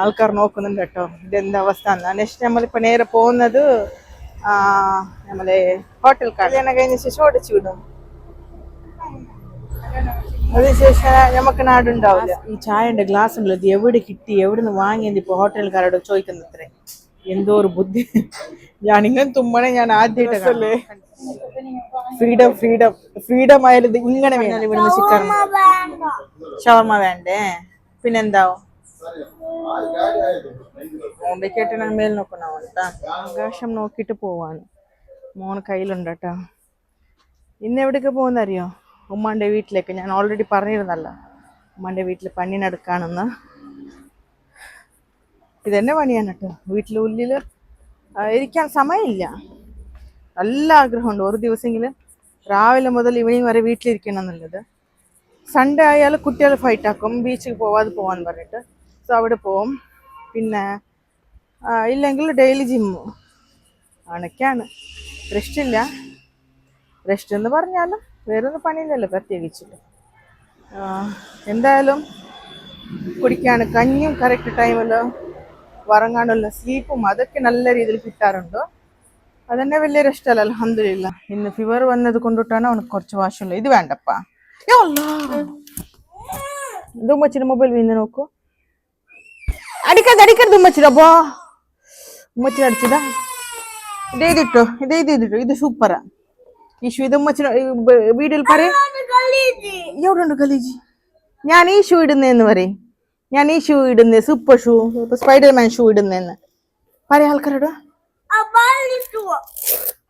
ആൾക്കാർ നോക്കുന്നുണ്ട് കേട്ടോ. ഇതെന്താ അവസ്ഥ? എന്ന് നെക്സ്റ്റ് നമ്മളിപ്പോ നേരെ പോകുന്നത് ആ നമ്മളെ ഹോട്ടൽ കല്യാണം കഴിഞ്ഞ ശേഷം ഓടിച്ചു വിടും. അതിനുശേഷം നമുക്ക് നാടുണ്ടാവില്ല. ഈ ചായന്റെ ഗ്ലാസ് ഉള്ളത് എവിടെ കിട്ടി എവിടെ നിന്ന് വാങ്ങിയത് ഇപ്പൊ ഹോട്ടലുകാരോട് ചോദിക്കുന്നത്രേ. എന്തോ ഒരു ബുദ്ധി. ഞാൻ ഇങ്ങനെ തുമ്മണേ ഞാൻ ആദ്യമായിട്ടല്ലേ ഫ്രീഡം ഫ്രീഡം ഫ്രീഡം ആയാലും ഇങ്ങനെ വേണം. ഇവിടുന്ന് ചിക്കൻ ഷവർമ വേണ്ടേ? പിന്നെന്താവും? ഓമ്പയ്ക്കേട്ടനാ മേൽ നോക്കണം. ആകാശം നോക്കിയിട്ട് പോവാണ് മോൻ കയ്യിലുണ്ട് ഇന്ന് എവിടേക്ക് പോകുന്നറിയോ? ഉമ്മാന്റെ വീട്ടിലേക്ക്. ഞാൻ ഓൾറെഡി പറഞ്ഞിരുന്നല്ലോ. ഉമ്മാന്റെ വീട്ടിൽ പണി നടക്കാണെന്ന്. ഇതെന്നെ പണിയാണ് കേട്ടോ. വീട്ടിൽ ഉള്ളിൽ ഇരിക്കാൻ സമയമില്ല. നല്ല ആഗ്രഹമുണ്ട്. ഒരു ദിവസമെങ്കിലും രാവിലെ മുതൽ ഈവനിങ് വരെ വീട്ടിലിരിക്കണം എന്നുള്ളത്. സൺഡേ ആയാൽ കുട്ടികൾ ഫൈറ്റാക്കും ബീച്ചിൽ പോവാതെ പോവാന്ന് പറഞ്ഞിട്ട്. സോ അവിടെ പോവും. പിന്നെ ഇല്ലെങ്കിൽ ഡെയിലി ജിമ്മ് അണക്കാണ് റെസ്റ്റ് ഇല്ല. റെസ്റ്റ് എന്ന് പറഞ്ഞാലും വേറൊന്നും പണിയില്ലല്ലോ പ്രത്യേകിച്ചിട്ട് എന്തായാലും കുടിക്കാണ് കഞ്ഞും കറക്റ്റ് ടൈമിൽ ഉറങ്ങാനുള്ള സ്ലീപ്പും അതൊക്കെ നല്ല രീതിയിൽ കിട്ടാറുണ്ട്. അതന്നെ വലിയ ഇഷ്ടമല്ല അലഹമില്ല ഇന്ന് ഫീവർ വന്നത് കൊണ്ടിട്ടാണ് അവനക്ക് കുറച്ച് വാശമുള്ളത് ഇത് വേണ്ടപ്പാ. ഇത് ഉമ്മച്ചിന്റെ മൊബൈൽ വീന്ന് നോക്കൂ. അടിക്കരുത് അടിക്കരുത് ഉമ്മച്ചിയുടെ അപ്പോ ഉമ്മച്ചിന് അടിച്ചതാ ഇത് ഇതിട്ടോ ഇത് ഇതിട്ടോ ഇത് സൂപ്പറാ ഈശു ഇത് ഉമ്മച്ചിന് വീഡിയോയിൽ പറയും. എവിടെ ഉണ്ട് കലീജി ഞാൻ ഈ ഷൂ ഇടുന്നേന്ന് പറയും. ഞാൻ ഈ ഷൂ ഇടുന്നേ സൂപ്പർ ഷൂ സ്പൈഡർമാൻ ഷൂ ഇടുന്നേന്ന്. പറയാ ആൾക്കാരോടോ.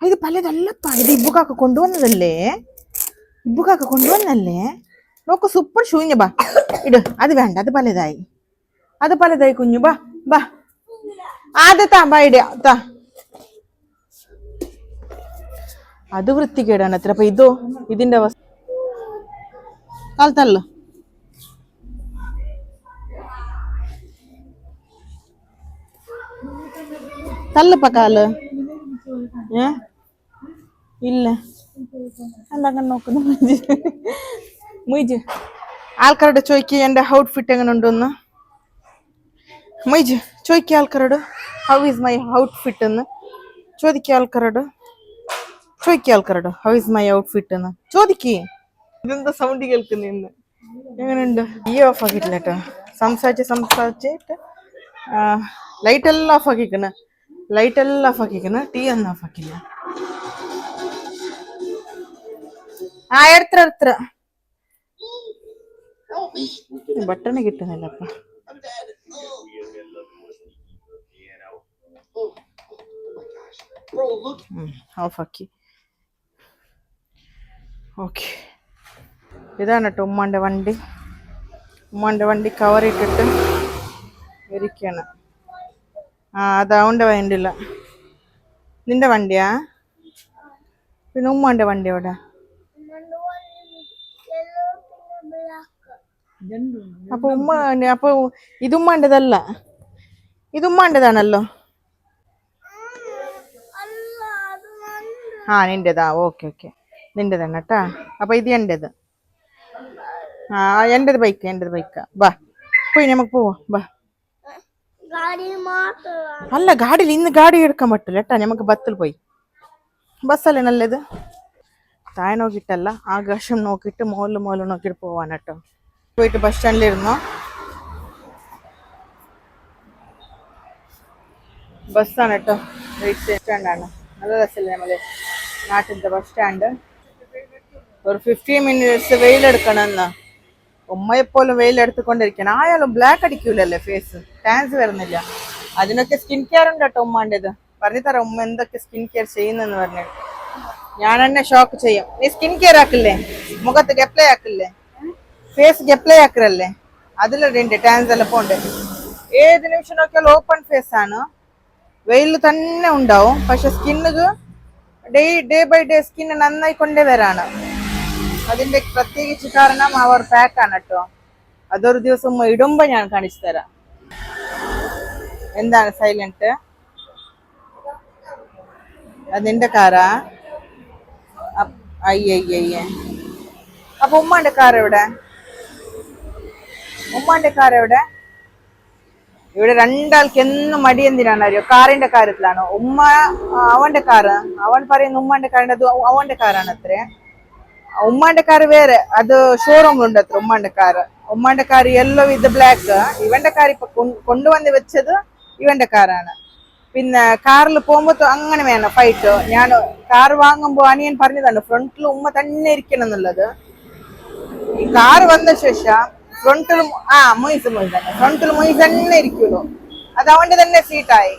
ഇത് പലതല്ലപ്പാ ഇത് ഇബുക്കാക്ക കൊണ്ടുവന്നതല്ലേ? ഇബുക്കാക്ക കൊണ്ടുവന്നല്ലേ നോക്ക് സൂപ്പർ ഷൂ ഇഞ്ഞ ബാ. ഇട് അത് വേണ്ട അത് പലതായി. അത് പലതായി കുഞ്ഞു. ബാ ബാ അത് താ ബാ ഇട താ അത് വൃത്തികേടാണ് അത്ര. അപ്പൊ ഇതോ ഇതിന്റെ അവസ്ഥ. തള്ളു തള്ളിപ്പ കാൽ. ഏ? ഇല്ല. എന്താ നോക്കുന്നു? മുയ്ജ്. ആൾക്കാരോട് ചോദിക്കുക എന്റെ ഔട്ട്ഫിറ്റ് എങ്ങനെ ഉണ്ടെന്ന് മൈജ് ചോദിക്കുക ആൾക്കാരോട് ഹൗ ഈസ് മൈ ഔട്ട്ഫിറ്റ് എന്ന്. ചോദിക്കുക ആൾക്കാരോട് ചോദിക്കുക ആൾക്കാരോട് ഹൗ ഈസ് മൈ ഔട്ട്ഫിറ്റ് എന്ന്. ചോദിക്കേ. ഇതെന്താ സൗണ്ട് കേൾക്കുന്ന എങ്ങനെയുണ്ട്? ഈ ഓഫ് ആക്കിയിട്ടില്ല കേട്ടോ. സംസാരിച്ച് സംസാരിച്ചിട്ട് ലൈറ്റ് എല്ലാം ഓഫ് ആക്കിക്കണ. ലൈറ്റ് എല്ലാം ഓഫ് ആക്കിക്കണ. ടീ ഒന്നും ഓഫ് ആക്കില്ല. ആ എടുത്ര എടുത്ര ബട്ടണ് കിട്ടുന്നില്ലപ്പ ഓഫാക്കി ഓക്കെ ഇതാണ് കേട്ടോ ഉമ്മാന്റെ വണ്ടി. ഉമ്മാന്റെ വണ്ടി കവർ ഇട്ടിട്ട് ഇരിക്കുകയാണ് ആ അതവന്റെ വണ്ടിയില്ല. നിന്റെ വണ്ടിയാ? പിന്നെ ഉമ്മാന്റെ വണ്ടി അവിടെ അപ്പൊ ഉമ്മ അപ്പൊ ഇത് ഉമ്മാന്റെതല്ല ഇത് ഉമ്മാന്റെതാണല്ലോ ആ നിന്റെതാ ഓക്കെ ഓക്കെ. നിന്റേതാണ് കേട്ടാ അപ്പൊ ഇത് എന്റെത് ആ എന്റെത് ബൈക്ക് എന്റെത് ബൈക്കാ. ബാ പോയി നമുക്ക് പോവാം. ബാ. അല്ല ഗാഡിയിൽ ഇന്ന് ഗാഡി എടുക്കാൻ പറ്റില്ല കേട്ടാ നമുക്ക് ബസ്സിൽ പോയി. ബസ്സല്ലേ നല്ലത്? താഴെ നോക്കിയിട്ടല്ല ആകാശം നോക്കിയിട്ട് മോളിൽ മോളിൽ നോക്കിയിട്ട് പോവാൻ കേട്ടോ പോയിട്ട് ബസ് സ്റ്റാൻഡിലിരുന്നോ? ബസ്സാണ് കേട്ടോ സ്റ്റാൻഡാണ്. നല്ല രസമല്ലേ നമ്മൾ? നാട്ടിലത്തെ ബസ് സ്റ്റാൻഡ് ഒരു ഫിഫ്റ്റീൻ മിനിറ്റ്സ് വെയിലെടുക്കണമെന്ന് ഉമ്മയെപ്പോലും വെയിലെടുത്തുകൊണ്ടിരിക്കണം ആയാലും ബ്ലാക്ക് അടിക്കൂലല്ലേ ഫേസ് ടാൻസ് വരുന്നില്ല. അതിനൊക്കെ സ്കിൻ കെയർ ഉണ്ട് കേട്ടോ ഉമ്മാന്റെത് പറഞ്ഞു തരാം ഉമ്മ എന്തൊക്കെ സ്കിൻ കെയർ ചെയ്യുന്നെന്ന് പറഞ്ഞു. ഞാൻ എന്നെ ഷോക്ക് ചെയ്യും. നീ സ്കിൻ കെയർ ആക്കില്ലേ? മുഖത്ത് ഗപ്ലൈ ആക്കില്ലേ? ഫേസ് ഗപ്ലൈ ആക്കറല്ലേ അതിലുണ്ട് ടാൻസ് എല്ലാം പോണ്ട് ഏത് നിമിഷം നോക്കിയാൽ ഓപ്പൺ ഫേസ് ആണ്. വെയിൽ തന്നെ ഉണ്ടാവും. പക്ഷെ സ്കിന്നിക്ക് day day by day skin നന്നായി കൊണ്ടുവരാണ്. അതിന്റെ പ്രത്യേകിച്ച് കാരണം അവർ പാക്ക് ആണ് കേട്ടോ. അതൊരു ദിവസം ഇടുമ്പോ ഞാൻ കാണിച്ചു തരാം. എന്താണ് സൈലന്റ് അതിന്റെ കാറാ അയ്യയ്യയ്യേ. അപ്പൊ ഉമ്മാന്റെ കാർ എവിടെ? ഉമ്മാന്റെ കാർ എവിടെ? ഇവിടെ രണ്ടാൾക്ക് എന്നും മടി എന്തിനാണ് അറിയോ? കാറിന്റെ കാര്യത്തിലാണ്? ഉമ്മ അവന്റെ കാറ് അവൻ പറയുന്ന ഉമ്മാന്റെ കാറിന്റെ അത് അവന്റെ കാറാണ് അത്രേ. ഉമ്മാന്റെ കാറ് വേറെ. അത് ഷോറൂമിലുണ്ട് അത്ര ഉമ്മാന്റെ കാറ് ഉമ്മാന്റെ കാറ് യെല്ലോ വിത്ത് ബ്ലാക്ക് ഇവന്റെ കാർ ഇപ്പൊ കൊണ്ടുവന്ന് വെച്ചത് ഇവന്റെ കാറാണ്. പിന്നെ കാറിൽ പോകുമ്പോ അങ്ങനെ വേണം ഫൈറ്റ് ഞാൻ കാർ വാങ്ങുമ്പോ അനിയൻ പറഞ്ഞതാണ് ഫ്രണ്ടിൽ ഉമ്മ തന്നെ ഇരിക്കണം എന്നുള്ളത്. ഈ കാർ വന്ന ശേഷം ഫ്രണ്ടിൽ ആ മൊയ്സ് മൊയ്സ് തന്നെ. ഫ്രണ്ടിൽ മൊയ്സ് തന്നെ ഇരിക്കുമല്ലോ. അത് അവന്റെ തന്നെ സീറ്റായി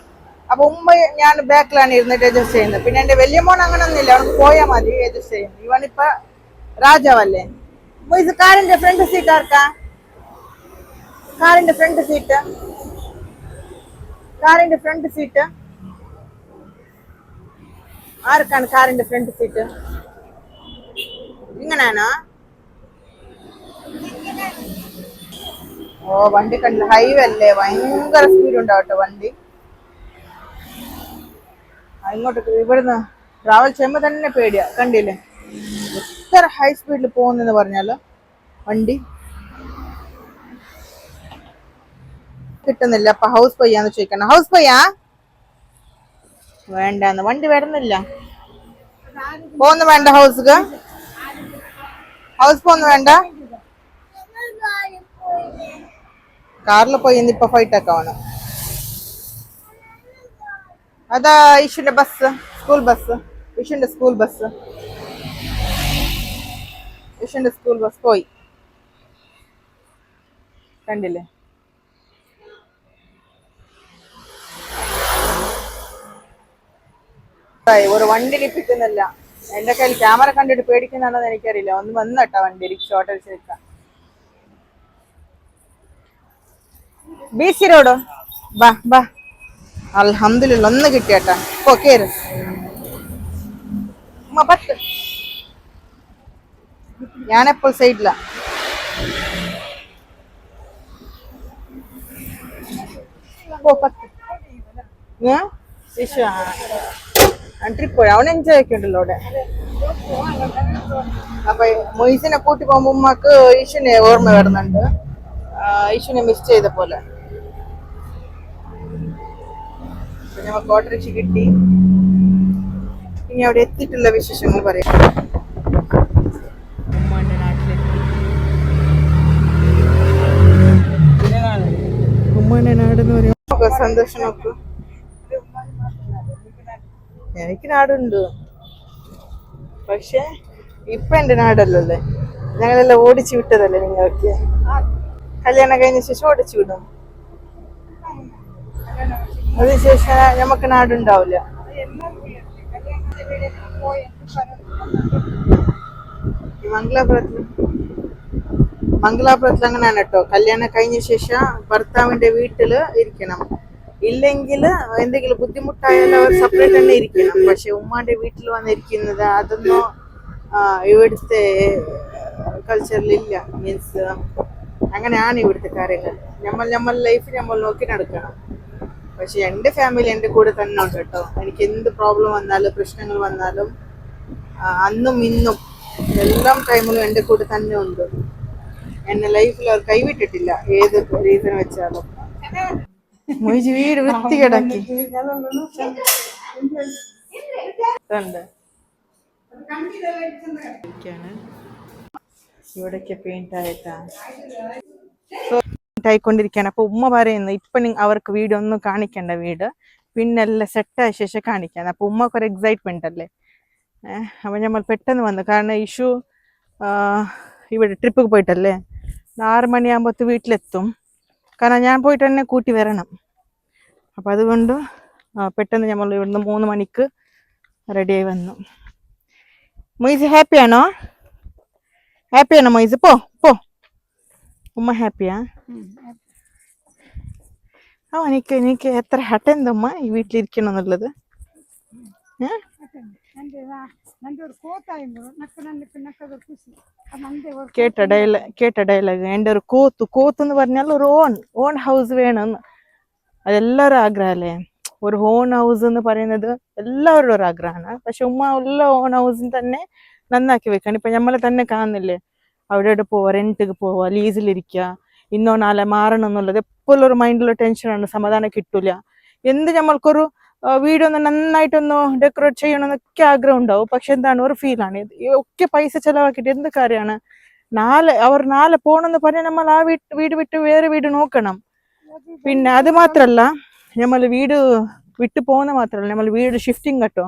അപ്പൊ ഉമ്മ ഞാൻ ബാക്കിലാണ് ഇരുന്നിട്ട് അഡ്ജസ്റ്റ് ചെയ്യുന്നത്. പിന്നെ എന്റെ വലിയ മോൻ അങ്ങനെ ഒന്നുമില്ല അവൻ പോയാൽ മതി അഡ്ജസ്റ്റ് ചെയ്യും. ഇവനിപ്പ രാജാവല്ലേ? മൊയ്സ് കാറിന്റെ ഫ്രണ്ട് സീറ്റ് ആർക്കാ? കാറിന്റെ ഫ്രണ്ട് സീറ്റ് കാറിന്റെ ഫ്രണ്ട് സീറ്റ് ആർക്കാണ് കാറിന്റെ ഫ്രണ്ട് സീറ്റ് ഇങ്ങനാണോ? ഓ വണ്ടി കണ്ടില്ല ഹൈവേ അല്ലേ? ഭയങ്കര സ്പീഡ് ഉണ്ടാവട്ടെ വണ്ടി. ഇങ്ങോട്ട് ഇവിടുന്ന് ട്രാവൽ ചെയ്യുമ്പോ തന്നെ പേടിയാ. കണ്ടില്ലേ? എത്ര ഹൈ സ്പീഡിൽ പോകുന്നെന്ന് പറഞ്ഞാൽ? വണ്ടി. കിട്ടുന്നില്ല. അപ്പൊ ഹൗസ് പയ്യാന്ന് ചോദിക്കണം. ഹൗസ് പയ്യാ? വേണ്ട വണ്ടി വരുന്നില്ല. പോന്ന് വേണ്ട ഹൗസ്ക്ക് ഹൗസ് പോന്ന് വേണ്ട? കാറിൽ പോയി ഇന്നിപ്പോ ഫൈറ്റ് ഒക്കെ വേണം അതാ ഇഷുന്റെ ബസ് സ്കൂൾ ബസ് ഇഷുന്റെ സ്കൂൾ ബസ് ഇഷുന്റെ സ്കൂൾ ബസ് പോയി. കണ്ടില്ലേ? ഒരു വണ്ടി ലിപ്പിക്കുന്നില്ല എന്റെ കയ്യിൽ ക്യാമറ കണ്ടിട്ട് പേടിക്കുന്നുണ്ടെന്ന് എനിക്കറിയില്ല. ഒന്ന് വന്നട്ടാ വണ്ടി റിക്ഷ ഓട്ടോറിക്ഷ നിൽക്കാം ബി സി റോഡ് ബാ ബാ അൽഹമില്ല ഒന്ന് കിട്ടിയട്ടാ. പോ കേറ്. പത്ത്. ഞാനെപ്പോൾ സൈഡില? അവൻ എൻജോയ് ഒക്കെ ഉണ്ടല്ലോ അവിടെ. അപ്പൊ മൊയ്സിനെ കൂട്ടി പോകുമ്പോ ഉമ്മക്ക് ഈശുനെ ഓർമ്മ വരുന്നുണ്ട്. ഈശുനെ മിസ് ചെയ്ത പോലെ. നമുക്ക് ഓട്ടോറിക്ഷ കിട്ടി. ഇനി അവിടെ എത്തിയിട്ടുള്ള വിശേഷങ്ങൾ പറയാം. ഉമ്മാന്റെ സന്തോഷം നോക്കൂ എനിക്ക് നാടുണ്ട്. പക്ഷെ ഇപ്പൊ എന്റെ നാടല്ലല്ലേ? ഞങ്ങളെല്ലാം ഓടിച്ചു വിട്ടതല്ലേ നിങ്ങൾക്ക് കല്യാണം കഴിഞ്ഞ ശേഷം ഓടിച്ചു വിടും. അതിനുശേഷം നമുക്ക് നാടുണ്ടാവില്ല. ഈ മംഗലാപുരത്തിൽ അങ്ങനെയാണ് കേട്ടോ. കല്യാണം കഴിഞ്ഞ ശേഷം ഭർത്താവിന്റെ വീട്ടിൽ ഇരിക്കണം. ഇല്ലെങ്കിൽ എന്തെങ്കിലും ബുദ്ധിമുട്ടായാലും അവർ സെപ്പറേറ്റ് തന്നെ ഇരിക്കണം. പക്ഷെ ഉമ്മാന്റെ വീട്ടിൽ വന്നിരിക്കുന്നത് അതൊന്നും ഇവിടുത്തെ കൾച്ചറിൽ ഇല്ല. മീൻസ് അങ്ങനെയാണ് ഇവിടുത്തെ കാര്യങ്ങൾ നമ്മൾ നമ്മൾ ലൈഫ് നമ്മൾ നോക്കി നടക്കണം. പക്ഷെ എന്റെ ഫാമിലി എന്റെ കൂടെ തന്നെ ഉണ്ട് കേട്ടോ. എനിക്ക് എന്ത് പ്രോബ്ലം വന്നാലും പ്രശ്നങ്ങൾ വന്നാലും അന്നും ഇന്നും എല്ലാം ടൈമിലും എന്റെ കൂടെ തന്നെ ഉണ്ട്. എന്നെ ലൈഫിൽ അവർ കൈവിട്ടിട്ടില്ല ഏത് റീസൺ വെച്ചാലും. മൊയ്ജി വീട്. ഇവിടൊക്കെ പെയിന്റ് ആയിട്ടാ. പെയിന്റ് ആയിക്കൊണ്ടിരിക്കുകയാണ് അപ്പൊ ഉമ്മ പറയുന്നു ഇപ്പൊ അവർക്ക് വീട് ഒന്നും കാണിക്കേണ്ട വീട്. പിന്നെ എല്ലാം സെറ്റ് ആയ ശേഷം കാണിക്കാൻ അപ്പൊ ഉമ്മക്ക് ഒരു എക്സൈറ്റ്മെന്റ് അല്ലേ? അപ്പൊ നമ്മൾ പെട്ടെന്ന് വന്നു. കാരണം ഇഷു ഇവിടെ ട്രിപ്പ് പോയിട്ടല്ലേ? ആറ് മണിയാകുമ്പോഴത്തെ വീട്ടിലെത്തും. കാരണം ഞാൻ പോയിട്ട് തന്നെ കൂട്ടി വരണം. അപ്പം അതുകൊണ്ട് പെട്ടെന്ന് നമ്മൾ ഇവിടുന്ന് മൂന്ന് മണിക്ക് റെഡിയായി വന്നു. മൊയ്സ് ഹാപ്പിയാണോ ഹാപ്പിയാണോ മൊയ്സ്? പോ പോ. ഉമ്മ ഹാപ്പിയാ ആ എനിക്ക് എനിക്ക് എത്ര ഹട്ടെന്തമ്മ ഈ വീട്ടിലിരിക്കണം എന്നുള്ളത് കേട്ട ഡയലോഗ് കേട്ട ഡയലോഗ് എന്റെ ഒരു കോത്തു കോത്തു എന്ന് പറഞ്ഞാൽ ഒരു ഓൺ ഓൺ ഹൗസ് വേണമെന്ന് അതെല്ലാവരും ആഗ്രഹമല്ലേ ഒരു ഹോൺ ഹൗസ് എന്ന് പറയുന്നത് എല്ലാവരുടെ ഒരു ആഗ്രഹമാണ് പക്ഷെ ഉമ്മ ഉള്ള ഓൺ ഹൗസിൽ തന്നെ നന്നാക്കി വെക്കണം ഇപ്പം നമ്മളെ തന്നെ കാണുന്നില്ലേ അവിടെ ഇവിടെ പോവുക റെന്റിക്ക് പോവുക ലീസിലിരിക്കുക ഇന്നോ നാളെ മാറണം എന്നുള്ളത് എപ്പോഴും ഒരു മൈൻഡിലുള്ള ടെൻഷനാണ് സമാധാനം കിട്ടൂല. എന്ത് നമ്മൾക്കൊരു വീട് ഒന്ന് നന്നായിട്ടൊന്ന് ഡെക്കറേറ്റ് ചെയ്യണമെന്നൊക്കെ ആഗ്രഹം ഉണ്ടാവും. പക്ഷെ എന്താണ് ഒരു ഫീലാണ് ഒക്കെ പൈസ ചെലവാക്കിയിട്ട് എന്ത് കാര്യമാണ്? നാളെ അവർ നാളെ പോകണമെന്ന് പറഞ്ഞാൽ നമ്മൾ ആ വീട് വീട് വിട്ട് വേറെ വീട് നോക്കണം. പിന്നെ അത് മാത്രല്ല നമ്മൾ വീട് വിട്ടു പോകുന്ന മാത്രമല്ല നമ്മൾ വീട് ഷിഫ്റ്റിംഗ് കേട്ടോ.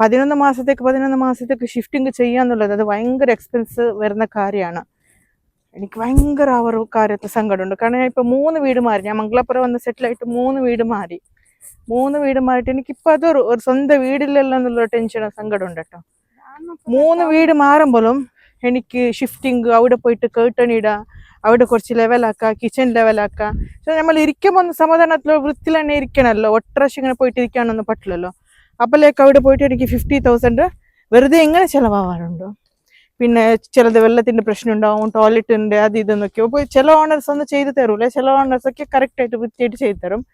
പതിനൊന്ന് മാസത്തേക്ക് പതിനൊന്ന് മാസത്തേക്ക് ഷിഫ്റ്റിംഗ് ചെയ്യാന്നുള്ളത് അത് ഭയങ്കര എക്സ്പെൻസ് വരുന്ന കാര്യമാണ്. എനിക്ക് ഭയങ്കര ആ ഒരു കാര്യത്തെ സങ്കടമുണ്ട്. കാരണം ഞാൻ ഇപ്പൊ മൂന്ന് വീട് മാറി. ഞാൻ മംഗളപ്പുറം വന്ന് സെറ്റിലായിട്ട് മൂന്ന് വീട് മാറി. മൂന്ന് വീട് മാറിയിട്ട് എനിക്കിപ്പോ അതൊരു ഒരു സ്വന്തം വീടില്ലല്ലോ എന്നുള്ള ടെൻഷനും സങ്കടമുണ്ട് കേട്ടോ. മൂന്ന് വീട് മാറുമ്പോഴും എനിക്ക് ഷിഫ്റ്റിംഗ് അവിടെ പോയിട്ട് കേട്ടൺ ഇടുക അവിടെ കുറച്ച് ലെവലാക്കുക കിച്ചൺ ലെവലാക്കുക നമ്മൾ ഇരിക്കുമ്പോൾ ഒന്ന് സമാധാനത്തിൽ വൃത്തിയിൽ തന്നെ ഇരിക്കണമല്ലോ ഒട്ടറശ് ഇങ്ങനെ പോയിട്ട് ഇരിക്കാനൊന്നും പറ്റില്ലല്ലോ. അപ്പോഴേക്ക് അവിടെ പോയിട്ട് എനിക്ക് ഫിഫ്റ്റി തൗസൻഡ് വെറുതെ എങ്ങനെ ചിലവാകാറുണ്ട് പിന്നെ ചിലത് വെള്ളത്തിന്റെ പ്രശ്നം ഉണ്ടാവും ടോയ്ലറ്റിന്റെ അത് ഇതെന്നൊക്കെ അപ്പോൾ ചില ഓണേഴ്സ് ഒന്നും ചെയ്തു തരൂല. ചില ഓണേഴ്സൊക്കെ കറക്റ്റായിട്ട് വൃത്തിയായിട്ട് ചെയ്തു തരും.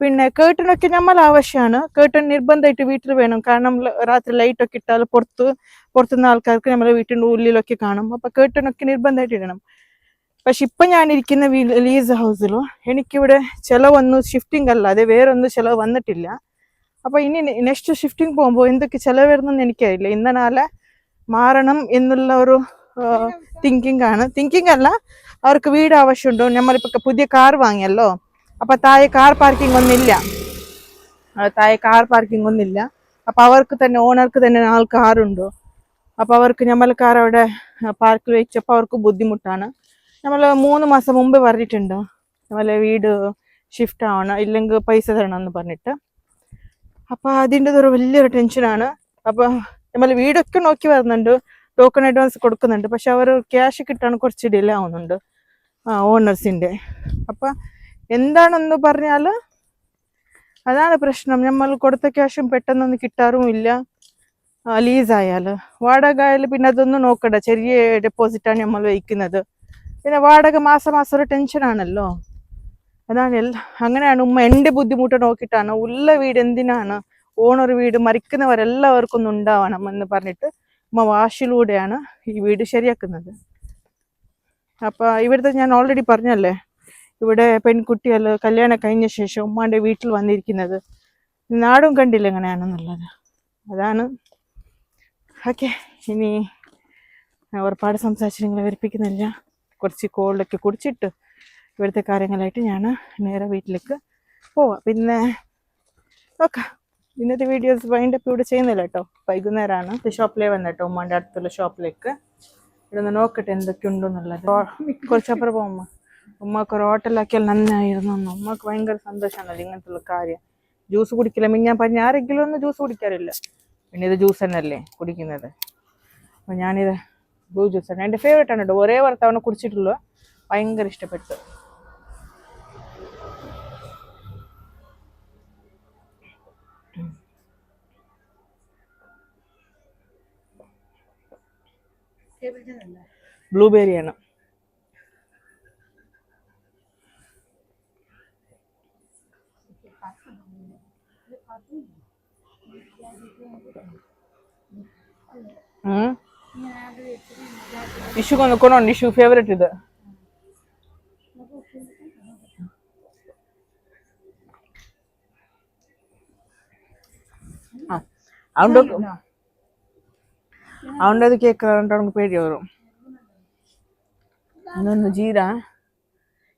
പിന്നെ കേട്ടനൊക്കെ നമ്മൾ ആവശ്യമാണ് കേട്ടൻ നിർബന്ധമായിട്ട് വീട്ടിൽ വേണം. കാരണം രാത്രി ലൈറ്റൊക്കെ ഇട്ടാൽ പുറത്ത് പുറത്തുനിന്ന് ആൾക്കാർക്ക് നമ്മുടെ വീട്ടിന്റെ ഉള്ളിലൊക്കെ കാണും. അപ്പോൾ കേട്ടനൊക്കെ നിർബന്ധമായിട്ട് ഇടണം. പക്ഷെ ഇപ്പൊ വീ- ലീസ് ഹൗസിലോ എനിക്കിവിടെ ചിലവൊന്നും ഷിഫ്റ്റിംഗ് അല്ലാതെ വേറെ ഒന്നും ചിലവ് വന്നിട്ടില്ല. അപ്പൊ ഇനി നെക്സ്റ്റ് ഷിഫ്റ്റിംഗ് പോകുമ്പോൾ എന്തൊക്കെ ചിലവ് വരുന്നെന്ന് എനിക്കറിയില്ല. ഇന്നനാളെ മാറണം എന്നുള്ള ഒരു തിങ്കിങ് ആണ്. തിങ്കിങ് അല്ല അവർക്ക് വീട് ആവശ്യമുണ്ടോ. നമ്മളിപ്പോ പുതിയ കാർ വാങ്ങിയല്ലോ. അപ്പോൾ താഴെ കാർ പാർക്കിംഗ് ഒന്നില്ല. താഴെ കാർ പാർക്കിംഗ് ഒന്നില്ല. അപ്പോൾ അവർക്ക് തന്നെ ഓണർക്ക് തന്നെ നാല് കാറുണ്ടോ അപ്പൊ അവർക്ക് നമ്മൾ കാർ അവിടെ പാർക്കിൽ വെച്ചപ്പോൾ അവർക്ക് ബുദ്ധിമുട്ടാണ്. നമ്മൾ മൂന്ന് മാസം മുമ്പ് പറഞ്ഞിട്ടുണ്ട്. നമ്മളെ വീട് ഷിഫ്റ്റ് ആവണം ഇല്ലെങ്കിൽ പൈസ തരണം എന്ന് പറഞ്ഞിട്ട്. അപ്പൊ അതിന്റെ ഒരു വലിയൊരു ടെൻഷനാണ്. അപ്പൊ നമ്മൾ വീടൊക്കെ നോക്കി വരുന്നുണ്ട്. ടോക്കൺ അഡ്വാൻസ് കൊടുക്കുന്നുണ്ട്. പക്ഷെ അവർ ക്യാഷ് കിട്ടാൻ കുറച്ച് ഡിലേ ആവുന്നുണ്ട്. ആ ഓണേഴ്സിന്റെ അപ്പം എന്താണെന്ന് പറഞ്ഞാൽ അതാണ് പ്രശ്നം. നമ്മൾ കൊടുത്ത ക്യാഷും പെട്ടെന്നൊന്നും കിട്ടാറും ഇല്ല ലീസ് ആയാൽ വാടക ആയാലും പിന്നെ അതൊന്നും നോക്കണ്ട. ചെറിയ ഡെപ്പോസിറ്റാണ് നമ്മൾ വയ്ക്കുന്നത്. പിന്നെ വാടക മാസം മാസം ഒരു ടെൻഷനാണല്ലോ അതാണ് അങ്ങനെയാണ് ഉമ്മ എന്റെ ബുദ്ധിമുട്ട് നോക്കിയിട്ടാണ് ഉള്ള വീട് എന്തിനാണ് ഓണർ വീട് മരിക്കുന്നവരെല്ലാവർക്കും ഒന്നും ഉണ്ടാവണം എന്ന് പറഞ്ഞിട്ട് ഉമ്മ വാശിലൂടെയാണ് ഈ വീട് ശരിയാക്കുന്നത്. അപ്പൊ ഇവിടുത്തെ ഞാൻ ഓൾറെഡി പറഞ്ഞല്ലേ ഇവിടെ പെൺകുട്ടികൾ കല്യാണം കഴിഞ്ഞ ശേഷം ഉമ്മാന്റെ വീട്ടിൽ വന്നിരിക്കുന്നത്. നാടും കണ്ടില്ല എങ്ങനെയാണെന്നുള്ളത്. അതാണ്. ഓക്കെ ഇനി ഒരുപാട് സംസാരിച്ച് നിങ്ങളെ വരിപ്പിക്കുന്നില്ല കുറച്ച് കോളിലൊക്കെ കുടിച്ചിട്ട് ഇവിടുത്തെ കാര്യങ്ങളായിട്ട് ഞാൻ നേരെ വീട്ടിലേക്ക് പോവാം. പിന്നെ ഓക്കെ ഇന്നത്തെ വീഡിയോസ് വൈൻഡപ്പ് ഇവിടെ ചെയ്യുന്നില്ല കേട്ടോ. വൈകുന്നേരമാണ് ഷോപ്പിലേ വന്നിട്ടോ ഉമ്മാന്റെ അടുത്തുള്ള ഷോപ്പിലേക്ക് ഇവിടെ ഒന്ന് നോക്കട്ടെ എന്തൊക്കെയുണ്ടോ എന്നുള്ളത് കുറച്ചപ്പുറം പോകുമ്പോൾ ഉമ്മക്ക് ഒരു ഹോട്ടലാക്കിയാൽ നന്നായിരുന്നു ഉമ്മക്ക് ഭയങ്കര സന്തോഷമാണല്ലോ ഇങ്ങനത്തെ കാര്യം. ജ്യൂസ് കുടിക്കില്ല. ഞാൻ പറഞ്ഞ ആരെങ്കിലും ഒന്നും ജ്യൂസ് കുടിക്കാറില്ല. പിന്നെ ഇത് ജ്യൂസ് തന്നെയല്ലേ കുടിക്കുന്നത്. അപ്പം ഞാനിത് ബ്ലൂ ജ്യൂസ് ആണ്. എന്റെ ഫേവറേറ്റ് ആണ് കേട്ടോ. ഒരേ വർത്തവണ കുടിച്ചിട്ടുള്ളൂ. ഭയങ്കര ഇഷ്ടപ്പെട്ടു. ബ്ലൂബെറിയാണ് ಇಶುಗೆ ಒಂದು ಕೊಡೋಣ ಇಶು ಫೇವ್ರೆಟ್ ಇದೆ അവൻ്റെ அவன்றது கேட்கலான்ட்டு அவனுக்கு பேடி வரும் இன்னொன்று ஜீரா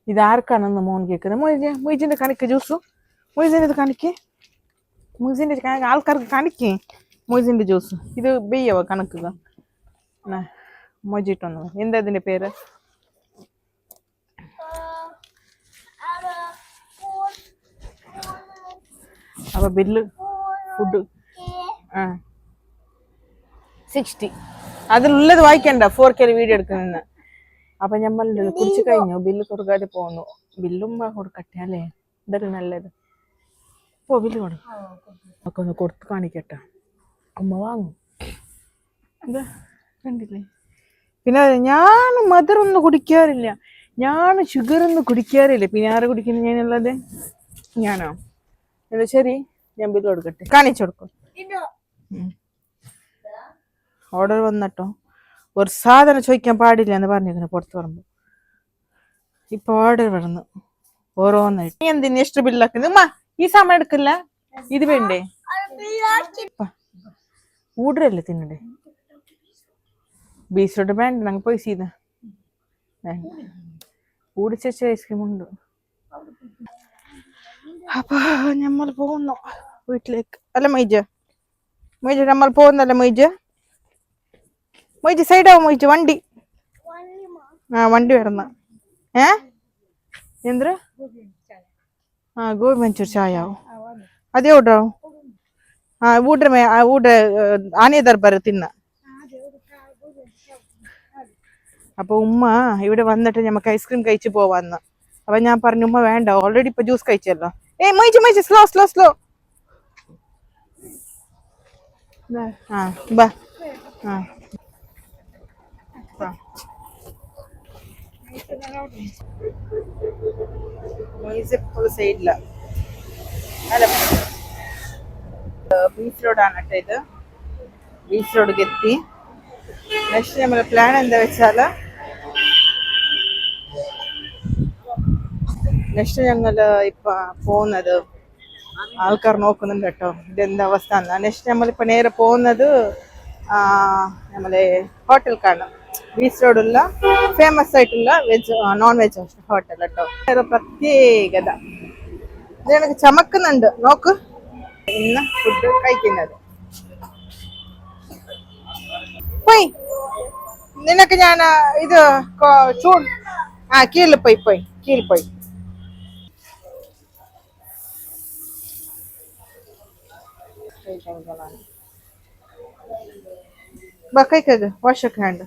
இது யாருக்கு அனந்தமோன்னு கேட்குறேன் மொய்ஜி மொய்ஜின் கணிக்க ജ്യൂസ്. മൊയ്സിന്റെ കണിക്ക്. മൊയ്സിന്റെ ആൾക്കാർക്ക് കണിക്ക്. മൊയ്സിന്റെ ജ്യൂസ്. ഇത് ബെയ്യവ കണക്കുക മൊജിട്ടൊന്ന് എന്താ ഇതിന്റെ പേര്? അപ്പോൾ ബില്ല് ഫുഡ്. ആ. സിക്സ്റ്റി. അതിലുള്ളത് വായിക്കണ്ട. ഫോർ കെ വീഡിയോ എടുക്കുന്ന അപ്പൊ നമ്മൾ കുടിച്ചു കഴിഞ്ഞു? ബില്ല് കൊടുക്കാതെ പോന്നു. ബില്ലും കൊടുക്കട്ടെ അല്ലേ? ഇതൊക്കെ നല്ലത്. പോ ബില്ല് കൊടുക്കും. ഒക്കെ ഒന്ന് കൊടുത്ത് കാണിക്കട്ടെ. അമ്മ വാങ്ങും. എന്താ? കണ്ടില്ലേ? പിന്നെ ഞാൻ മധുരമൊന്നും കുടിക്കാറില്ല. ഞാൻ ഷുഗർ ഒന്നും കുടിക്കാറില്ല. പിന്നെ ആരെ കുടിക്കുന്നു ഞാനുള്ളത്? ഞാനോ? എന്നാ ശരി ഞാൻ ബില്ല് കൊടുക്കട്ടെ. കാണിച്ചു കൊടുക്കും. ഓർഡർ വന്നട്ടോ? ഒരു സാധനം ചോദിക്കാൻ പാടില്ല എന്ന് പറഞ്ഞിരിക്കുന്നു പുറത്ത് പറയുമ്പോൾ ഇപ്പൊ ഓർഡർ വരുന്നു. ഓരോന്നായിട്ട്. നീ എന്തിന് എക്സ്ട്രാ ബില്ലാക്കുന്നത് ഉമ്മ ഈ സമയം എടുക്കില്ല? ഇത് വേണ്ടേ? ഊടരല്ലേ തിന്നണ്ടേ? ബീച്ചിലോട്ട് വേണ്ട ഞങ്ങൾ പോയി ചെയ്ത ഊടിച്ച ഐസ്ക്രീം ഉണ്ട്. അപ്പൊ നമ്മൾ പോകുന്നു വീട്ടിലേക്ക്. അല്ല മൈജ. മൈജ നമ്മൾ പോകുന്നല്ല മൈജ? മൊയ്ച്ച് സൈഡാവും മൊയ്ച്ച്? വണ്ടി. ആ വണ്ടി വരുന്ന ഏ? എന്തിനാ ആ ഗോപി മഞ്ചൂർ ಚಾಯ್ ಅದೇ ഓട്ടോ ಹಾ ಊಟ್ರ വീട്ടിൽ ಊಟ ಆನೆ ದರ್ಬಾರು തിന്ന. അപ്പൊ ഉമ്മ ഇവിടെ വന്നിട്ട് നമുക്ക് ഐസ്ക്രീം കഴിച്ചു പോവാന്ന്. അപ്പൊ ഞാൻ പറഞ്ഞു ഉമ്മ വേണ്ട ഓൾറെഡി ഇപ്പൊ ജ്യൂസ് കഴിച്ചല്ലോ. ഏ മൈച്ച് മൈച്ച് സ്ലോ സ്ലോ സ്ലോ ആ ബാ. ആ. ആ. മൊയ്സ് എപ്പോഴും സൈഡില്ല അല്ല ബീച്ച് റോഡാണ് കേട്ടോ ഇത്. ബീച്ച് റോഡിലേക്ക് എത്തി. നെക്സ്റ്റ് നമ്മുടെ പ്ലാൻ എന്താ വെച്ചാൽ നെക്സ്റ്റ് ഞങ്ങൾ ഇപ്പൊ പോകുന്നത് ആൾക്കാർ നോക്കുന്നുണ്ട് കേട്ടോ. ഇതെന്താ അവസ്ഥ എന്നാ. നെക്സ്റ്റ് നമ്മളിപ്പോ നേരെ പോകുന്നത് നമ്മളെ ഹോട്ടൽക്കാണ് ബീച്ച് ഫേമസ് ആയിട്ടുള്ള വെജ് നോൺ വെജ് ഹോട്ടൽ കേട്ടോ വേറെ പ്രത്യേകത. ഇത് എനിക്ക് ചമക്കുന്നുണ്ട്. നോക്ക്. ഇന്ന് ഫുഡ് കഴിക്കുന്നത്. പോയി. നിനക്ക് ഞാൻ ഇത് ചൂട് ആ കീഴിൽ പോയി പോയി കീഴിൽ പോയി. ബാ കൈക്കത് വാഷൊക്കെ ഹാൻഡ്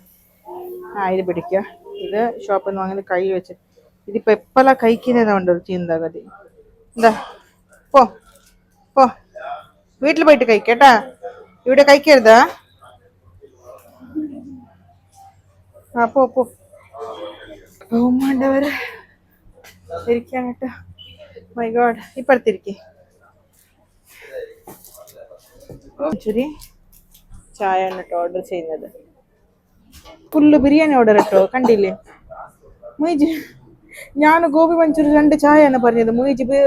ആ പിടിക്കുക. ഇത് ഷോപ്പിൽ നിന്ന് വാങ്ങി കൈ വെച്ച്. ഇതിപ്പോ എപ്പോഴാ കഴിക്കുന്നതുകൊണ്ട് ഒരു ചിന്താഗതി. എന്താ പോ പോ. വീട്ടിൽ പോയിട്ട് കഴിക്കട്ടാ. ഇവിടെ കഴിക്കരുതാ. ആ പോ പോ. പോകുമ്പോണ്ടവര് ഇരിക്കാൻ കേട്ടോ. മൈ ഗോഡ് ഇപ്പഴത്തിരിക്കേ ചായ കേട്ടോ ഓർഡർ ചെയ്യുന്നത്. ഫുള്ള് ബിരിയാണി ഓർഡർ ഇട്ടോ? കണ്ടില്ലേ? മൊയ്ജി ഞാൻ ഗോപി മഞ്ചൂരി രണ്ട് ചായ എന്ന് പറഞ്ഞത് മൊയ്ജിബ്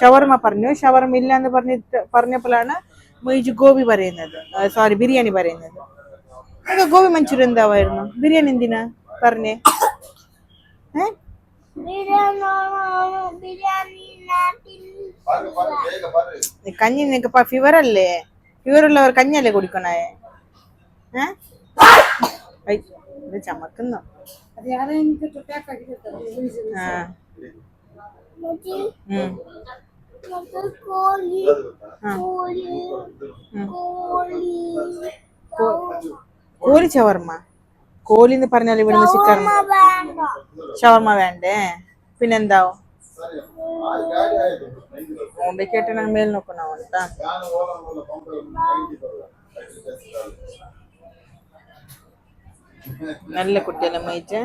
ഷവർമ പറഞ്ഞു. ഷവർമ ഇല്ല എന്ന് പറഞ്ഞിട്ട് പറഞ്ഞപ്പോഴാണ് മൊയ്ജി ഗോപി പറയുന്നത്. സോറി ബിരിയാണി പറയുന്നത്. അതെ ഗോപി മഞ്ചൂരി എന്താവായിരുന്നു? ബിരിയാണി എന്തിനാ പറഞ്ഞേ? ഏ? കഞ്ഞി നിനക്ക് ഫീവർ അല്ലേ? ഫീവർ ഉള്ളവർ കഞ്ഞല്ലേ കുടിക്കണേ? ഏഹ് ഐ ഇത് ചമക്കുന്നു. കോലി ചവർമ്മ. കോലി എന്ന് പറഞ്ഞാൽ ഇവിടുന്ന് ചിക്കർമ്മ ഷവർമ്മ വേണ്ടേ. പിന്നെന്താവും കോമ്പക്കേട്ടൻ മേൽ നോക്കണോ നല്ല കുട്ടിയല്ലേ മൈറ്റ്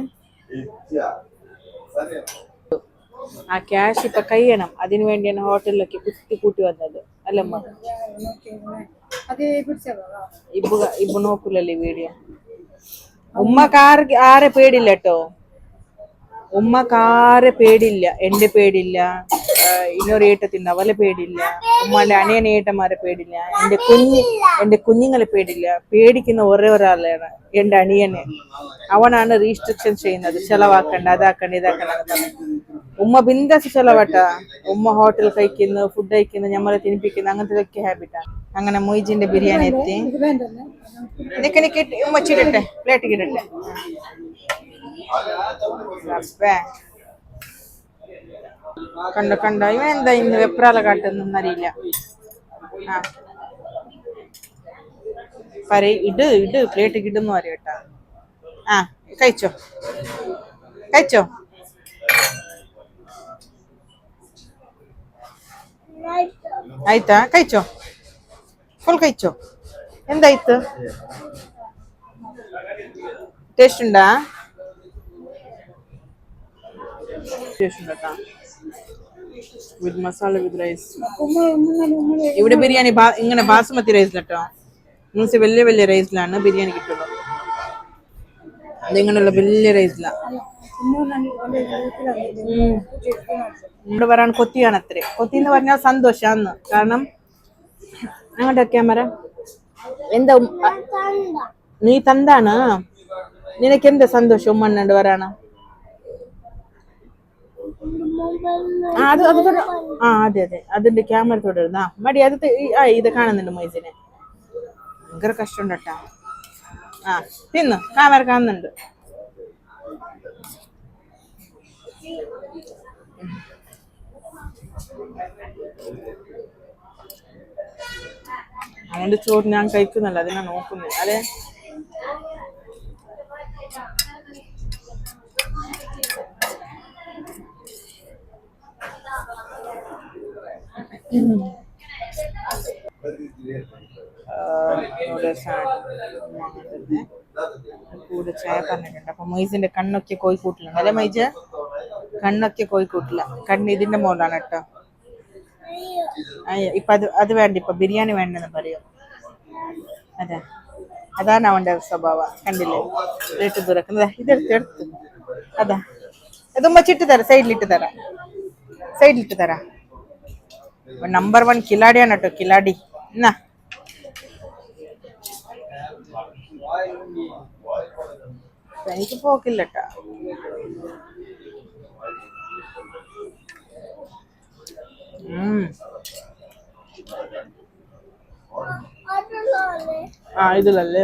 ആ ക്യാഷ് ഇപ്പൊ കഴിയണം. അതിനു വേണ്ടിയാണ് ഹോട്ടലിലൊക്കെ കുത്തി കൂട്ടി വന്നത്. അല്ലമ്മ ഇപ്പൊ ഇപ്പൊ നോക്കൂലല്ലേ വീഡിയോ? ഉമ്മക്ക് ആറ് ആരെ പേടില്ല കേട്ടോ? ഉമ്മക്ക് ആരെ പേടില്ല എന്റെ പേടില്ല ആ, ഇന്നൊരു ഏട്ടത്തിന്റെ അവലെ പേടില്ല ഉമ്മാന്റെ അനിയന ഏട്ടന്മാരെ പേടില്ല എന്റെ കുഞ്ഞ് എന്റെ കുഞ്ഞുങ്ങളെ പേടില്ല പേടിക്കുന്ന ഒരേ ഒരാളാണ് എന്റെ അനിയനെ അവനാണ് റീസ്ട്രിക്ഷൻ ചെയ്യുന്നത് ചെലവാക്കണ്ട അതാക്കണ്ട ഇതാക്കണ്ട എന്ന് പറഞ്ഞ്. ഉമ്മ ബിന്ദാസ് ചെലവാട്ട ഉമ്മ ഹോട്ടൽ കഴിക്കുന്നു ഫുഡ് കഴിക്കുന്നു ഞമ്മളെ തിനിപ്പിക്കുന്നു അങ്ങനത്തെ ഹാബിറ്റാണ് അങ്ങനെ മൊയ്ജിന്റെ ബിരിയാണി എത്തി ಇದು ಬೇಂಡಲ್ಲ നിനക്ക് എനിക്ക് ഇട്ട് ഉമ്മ ചിരട്ടെ പ്ലേറ്റ് ഇടട്ടെ അപ്പേ കണ്ടോ കണ്ടോ ഇവൻ എന്താ ഇന്ന് വെപ്രാല കാട്ടുന്നറിയില്ല ആ പറ ഇട് ഇട് പ്ലേറ്റ് ഇടുന്നു അറിയട്ടാ ആ കഴിച്ചോ കഴിച്ചോ ಆಯ್ತಾ കഴിച്ചോ ಫುಲ್ കഴിച്ചോ എന്തായിത്ത് ടേസ്റ്റ് ഉണ്ടാ ടേസ്റ്റ് ഉണ്ടാ വിത്ത് മസാല വിത്ത് റൈസ് ഇവിടെ ബിരിയാണി ഇങ്ങനെ ബാസുമതി റൈസ് കേട്ടോ മീൻസ് വലിയ വലിയ റൈസിലാണ് ബിരിയാണി കിട്ടുന്നത് അതിങ്ങനെയുള്ള വലിയ റൈസിലാണ് ഇവിടെ പറയാൻ കൊത്തിയാണ് അത്രേ. കൊത്തി എന്ന് പറഞ്ഞാൽ സന്തോഷാന്ന്. കാരണം അങ്ങോട്ട് ക്യാമറ. എന്താ നീ തന്താണ്? നിനക്ക് എന്താ സന്തോഷം ഉമ്മണ്ണണ്ട് വരാണ ആ അത് അത് ആ അതെ അതെ. അതിന്റെ ക്യാമറ തുടരുന്ന ആ മടി അത് ആ ഇത് കാണുന്നുണ്ട് മൊയ്സിനെ. ഭയങ്കര കഷ്ടമുണ്ട് കേട്ടാ ആ തിന്നു. ക്യാമറ കാണുന്നുണ്ട്. അവന്റെ ചോറ് ഞാൻ കഴിക്കുന്നില്ല. അതിനാ നോക്കുന്നത് അതെ. കൂടെ ചായ പറഞ്ഞിട്ടുണ്ട്. അപ്പൊ മൊയ്സിന്റെ കണ്ണൊക്കെ കോഴിക്കൂട്ടിലുണ്ട് അല്ലെ മൈജ? കണ്ണൊക്കെ കോഴിക്കൂട്ടില്ല കണ്ണ് ഇതിന്റെ മോളാണ് കേട്ടോ. ഇപ്പൊ അത് അത് വേണ്ട ഇപ്പൊ ബിരിയാണി വേണ്ടെന്ന് പറയും. അതെ. അതാണ് അവന്റെ സ്വഭാവം. കണ്ടില്ലേ? വീട്ടിൽ തുറക്കുന്നത്. ഇതെടുത്ത് എടുത്തു അതാ. അതുമ്പ ചിട്ട് തരാം. സൈഡിലിട്ട് തരാം. സൈഡിലിട്ട് തരാം. നമ്പർ വൺ കിലാടിയാണ് കേട്ടോ കിലാടി. എന്നാ? എനിക്ക് പോക്കില്ല കേട്ടാ. ഉം. ആ ഇതിലല്ലേ?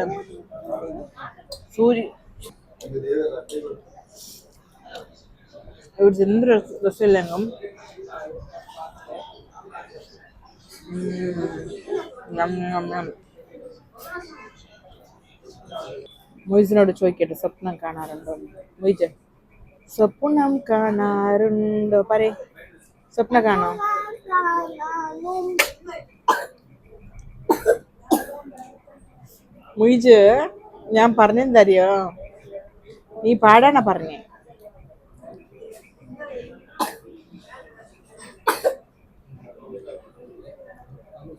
സൂര്യ ഇവിടെ എന്ത് രസമില്ലെങ്കും മൊയ്സിനോട് ചോദിക്കട്ടെ സ്വപ്നം കാണാറുണ്ടോ? മൊയ്ജ് സ്വപ്നം കാണാറുണ്ടോ? പറയേ. സ്വപ്നം കാണോ? മൊയ്ജ് ഞാൻ പറഞ്ഞെന്തറിയോ? നീ പാടാനാ പറഞ്ഞേ?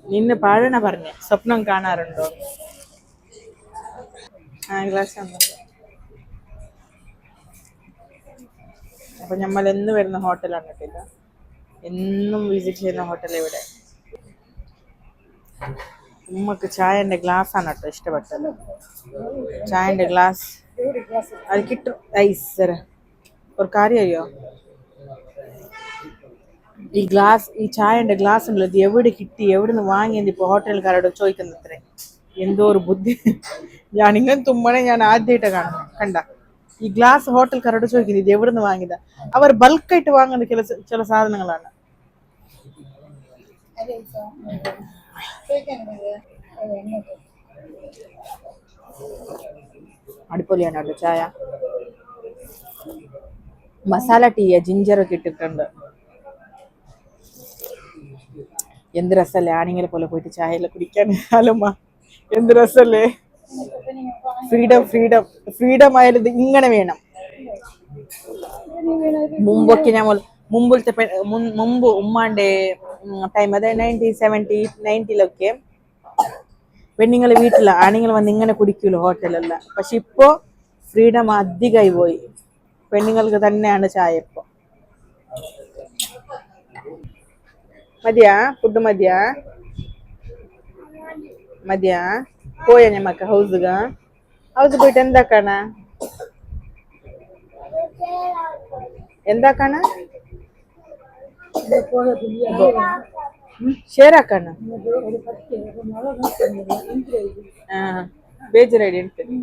നിന്നെ പാഴണ പറഞ്ഞേ സ്വപ്നം കാണാറുണ്ടോ? ആ ഗ്ലാസ് അപ്പൊ നമ്മൾ എന്ന് വരുന്ന ഹോട്ടലാണ് കേട്ടില്ല എന്നും വിസിറ്റ് ചെയ്യുന്ന ഹോട്ടൽ ഇവിടെ. ഉമ്മക്ക് ചായന്റെ ഗ്ലാസ് ആണ് കേട്ടോ ഇഷ്ടപ്പെട്ടത്. ചായന്റെ ഗ്ലാസ് അത് കിട്ടും. ഐസ് ഒരു കാര്യം അറിയോ ഈ ഗ്ലാസ് ഈ ചായന്റെ ഗ്ലാസ് ഉള്ളത് എവിടെ കിട്ടി എവിടെ നിന്ന് വാങ്ങിയെന്ന് ഇപ്പൊ ഹോട്ടലുകാരോട് ചോദിക്കുന്നത്രേ. എന്തോ ഒരു ബുദ്ധി. ഞാൻ ഇങ്ങനെ തുമ്മണെ ഞാൻ ആദ്യമായിട്ട് കാണുന്നത്. കണ്ട? ഈ ഗ്ലാസ് ഹോട്ടൽക്കാരോട് ചോദിക്കുന്നത് ഇത് എവിടെ നിന്ന് വാങ്ങിയതാ? അവർ ബൾക്കായിട്ട് വാങ്ങുന്ന ചില ചില സാധനങ്ങളാണ്. അടിപൊളിയാണ് കേട്ടോ ചായ. മസാല ടീയ ജിഞ്ചറൊക്കെ ഇട്ടിട്ടുണ്ട്. എന്ത് രസല്ലേ ആണിങ്ങളെ പോലെ പോയിട്ട് ചായയെല്ലാം കുടിക്കാൻ? അല്ലമ്മ എന്ത് രസല്ലേ? ഫ്രീഡം ഫ്രീഡം ഫ്രീഡം ആയാലും ഇങ്ങനെ വേണം. മുമ്പൊക്കെ മുതൽ- മുമ്പിലത്തെ മുമ്പ് ഉമ്മാന്റെ ടൈം അതായത് നയന്റീൻ സെവന്റി നയന്റിലൊക്കെ പെണ്ണുങ്ങൾ വീട്ടില ആണുങ്ങൾ വന്ന് ഇങ്ങനെ കുടിക്കൂല ഹോട്ടലെല്ലാം. പക്ഷെ ഇപ്പോ ഫ്രീഡം അധികമായി പോയി. പെണ്ണുങ്ങൾക്ക് തന്നെയാണ് ചായ ഇപ്പൊ. ಮದ್ಯ ಫುಡ್ ಮದ್ಯ ಮದ್ಯ ಹೋಯ ನಿಮ್ಮಕ್ಕ ಹೌಸ್ಗ ಹೌಸ್ ಬಿಟ್ಟು ಎಂದಾಕಣ ಎಂದಾಕಣ ಶೇರಾಕಣ ಬೇಜರಾಡಿ ఉంటుంది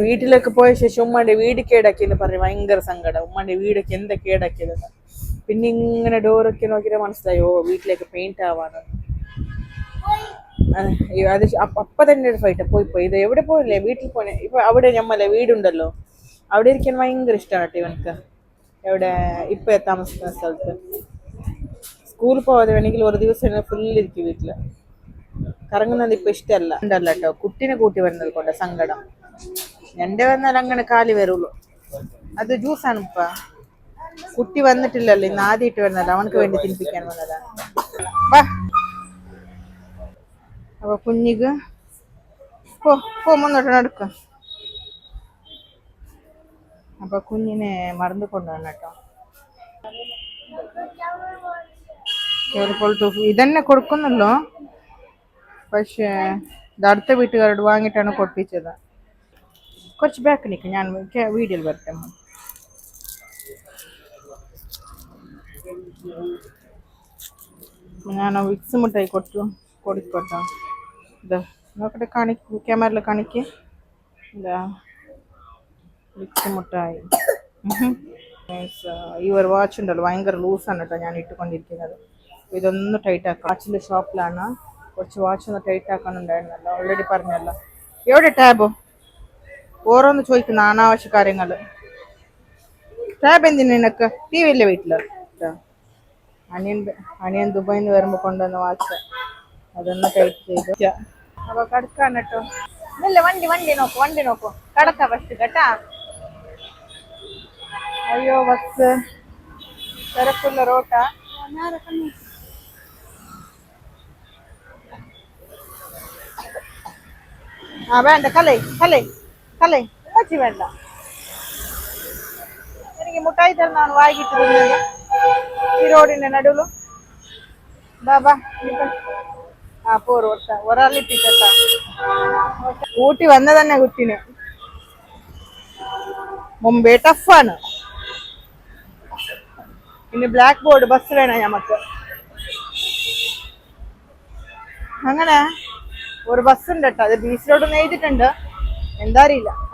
വീട്ടിലൊക്കെ പോയ ശേഷം ഉമ്മാന്റെ വീട് കേടാക്കിയെന്ന് പറഞ്ഞു ഭയങ്കര സങ്കടം ഉമ്മാന്റെ വീടൊക്കെ എന്താ കേടാക്കിയതെന്ന് പിന്നെ ഇങ്ങനെ ഡോറൊക്കെ നോക്കിയാൽ മനസ്സിലായോ വീട്ടിലേക്ക് പെയിന്റ് ആവാണ് അത് അപ്പ തന്നെ ഒരു ഫൈറ്റ് പോയി പോയി. ഇത് എവിടെ പോയില്ലേ? വീട്ടിൽ പോനെ ഇപ്പൊ അവിടെ ഞമ്മല്ലേ വീടുണ്ടല്ലോ. അവിടെ ഇരിക്കാൻ ഭയങ്കര ഇഷ്ടമാണ് കേട്ടോ ഇവനക്ക് എവിടെ? ഇപ്പൊ താമസിക്കുന്ന സ്ഥലത്ത്. സ്കൂളിൽ പോവാതെ വേണമെങ്കിൽ ഒരു ദിവസം ഫുള്ള് ഇരിക്കും വീട്ടിൽ. കറങ്ങുന്നത് ഇപ്പൊ ഇഷ്ടമല്ല ഉണ്ടല്ലോ കേട്ടോ കുട്ടീനെ കൂട്ടി വരുന്നത് കൊണ്ട് സങ്കടം. എന്റെ വന്നാൽ അങ്ങനെ കാലി വരുള്ളൂ. അത് ജ്യൂസാണ് ഇപ്പ കുട്ടി വന്നിട്ടില്ലല്ലോ ഇന്ന് ആദ്യമായിട്ട് വരുന്നല്ലോ അവനക്ക് വേണ്ടി തിരിപ്പിക്കാൻ വന്നതാണ് അപ്പൊ കുഞ്ഞിക്ക് പോ പോ മുന്നോട്ട് അപ്പൊ കുഞ്ഞിനെ മറന്നു കൊണ്ടുവന്ന കേട്ടോ. ഇതന്നെ കൊടുക്കുന്നല്ലോ. പക്ഷേ ഇത് അടുത്ത വീട്ടുകാരോട് വാങ്ങിയിട്ടാണ് കൊടുപ്പിച്ചത്. കുറച്ച് ബാക്ക് നിൽക്കും ഞാൻ വീഡിയോയിൽ വരട്ടെ ഞാൻ വിക്സ് മിഠായി കൊടുത്തു. കൊടുക്കട്ടോ. ഇതാ നോക്കട്ടെ കാണിക്ക് ക്യാമറയിൽ കാണിക്ക്. ഇതാ വിക്സ് മിഠായി. ആ, ഈ ഒരു വാച്ച് ഉണ്ടല്ലോ ഭയങ്കര ലൂസാണ് ഞാൻ ഇട്ടുകൊണ്ടിരിക്കുന്നത്. ഇതൊന്ന് ടൈറ്റ് ആക്കാം വാച്ചിന്റെ ഷോപ്പിലാണ് കുറച്ച് വാച്ച് ഒന്ന് ടൈറ്റ് ആക്കാനുണ്ടായിരുന്നല്ലോ ഓൾറെഡി പറഞ്ഞല്ലോ. എവിടെ ടാബോ ഓരോന്ന് ചോദിക്കുന്ന അനാവശ്യ കാര്യങ്ങൾ ടാബ് എന്തിനാ നിനക്ക്? ടി വി ഇല്ലേ വീട്ടിൽ? ട്ടാ. അനിയൻ അനിയൻ ദുബായിൽ നിന്ന് വരുമ്പോ കൊണ്ടുവന്ന വാച്ച് അതൊന്ന് ടൈറ്റ് ചെയ്തു അപ്പൊ കടക്കാൻ കേട്ടോ ഇല്ല വണ്ടി വണ്ടി നോക്കൂ വണ്ടി നോക്കൂ കടക്ക ഫസ്റ്റ് കേട്ടാ അയ്യോ ബസ് തിരക്കുള്ള റോട്ടാ ആ വേണ്ട കലേ കലേ കലേ ഉമ്മച്ചി വേണ്ട എനിക്ക് മുട്ടായി തരുന്നാണ് വായിക്കിട്ട് തിന്നത് ഈ റോഡിന്റെ നടുവിലും ബാബാ ആ വർഷ ഒട്ട ഒരാളിട്ടിട്ട ഊട്ടി വന്ന തന്നെ കുട്ടിന്. മുമ്പേ ടഫാണ് പിന്നെ ബ്ലാക്ക് ബോർഡ് ബസ് വേണം നമുക്ക് അങ്ങനെ ഒരു ബസ് ഉണ്ട് കേട്ടോ അത് ബീച്ചിലോട്ട് എഴുതിയിട്ടുണ്ട്. എന്താ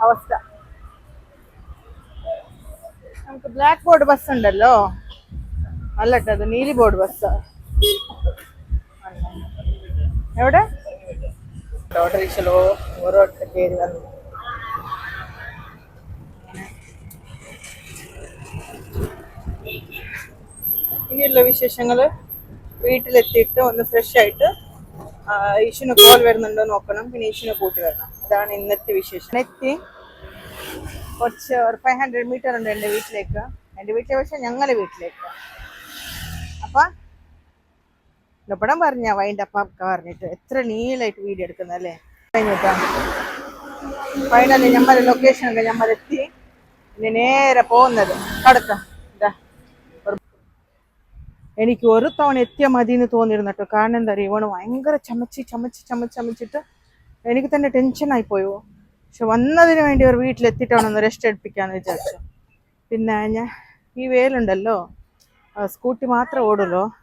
അവസ്ഥ. നമുക്ക് ബ്ലാക്ക് ബോർഡ് ബസ് ഉണ്ടല്ലോ. അല്ല അത് നീലി ബോർഡ് ബസ് എവിടെ? ഓട്ടോറിക്ഷലോ ഓരോ കയറി വന്നു ഇനിയുള്ള വിശേഷങ്ങൾ വീട്ടിലെത്തിയിട്ട് ഒന്ന് ഫ്രഷ് ആയിട്ട് ഈശുന് കോൾ വരുന്നുണ്ടോ നോക്കണം. പിന്നെ ഈശുനെ കൂട്ടി വരണം. അതാണ് ഇന്നത്തെ വിശേഷം. എത്തി. കുറച്ച് ഒരു ഫൈവ് ഹൺഡ്രഡ് മീറ്റർ ഉണ്ട് എന്റെ വീട്ടിലേക്ക്. എന്റെ വീട്ടിലെ പക്ഷേ ഞങ്ങളുടെ വീട്ടിലേക്ക്. അപ്പൊ ഇവിടെ പറഞ്ഞ വൈന്റെ അപ്പ പറഞ്ഞിട്ട് എത്ര നീളായിട്ട് വീഡിയോ എടുക്കുന്നല്ലേ കഴിഞ്ഞിട്ടാ. ഫൈനലി ഞമ്മടെ ലൊക്കേഷനൊക്കെ ഞമ്മളെത്തി ഇനി നേരെ പോകുന്നത്. കടക്കാം എനിക്ക് ഒരു തവണ എത്തിയ മതി എന്ന് തോന്നിയിരുന്നു കേട്ടോ കാരണം എന്താ പറയുക ഇവണ് ഭയങ്കര ചമച്ച് ചമച്ച് ചമച്ച് ചമച്ചിട്ട് എനിക്ക് തന്നെ ടെൻഷനായി പോയോ. പക്ഷെ വന്നതിന് വേണ്ടി ഒരു വീട്ടിലെത്തിയിട്ടാണ് ഒന്ന് റെസ്റ്റ് എടുപ്പിക്കാന്ന് വിചാരിച്ചു. പിന്നെ ഞാൻ ഈ വേലുണ്ടല്ലോ? ಸ್ಕೂಟಿ ಮಾತ್ರ ಓಡಲು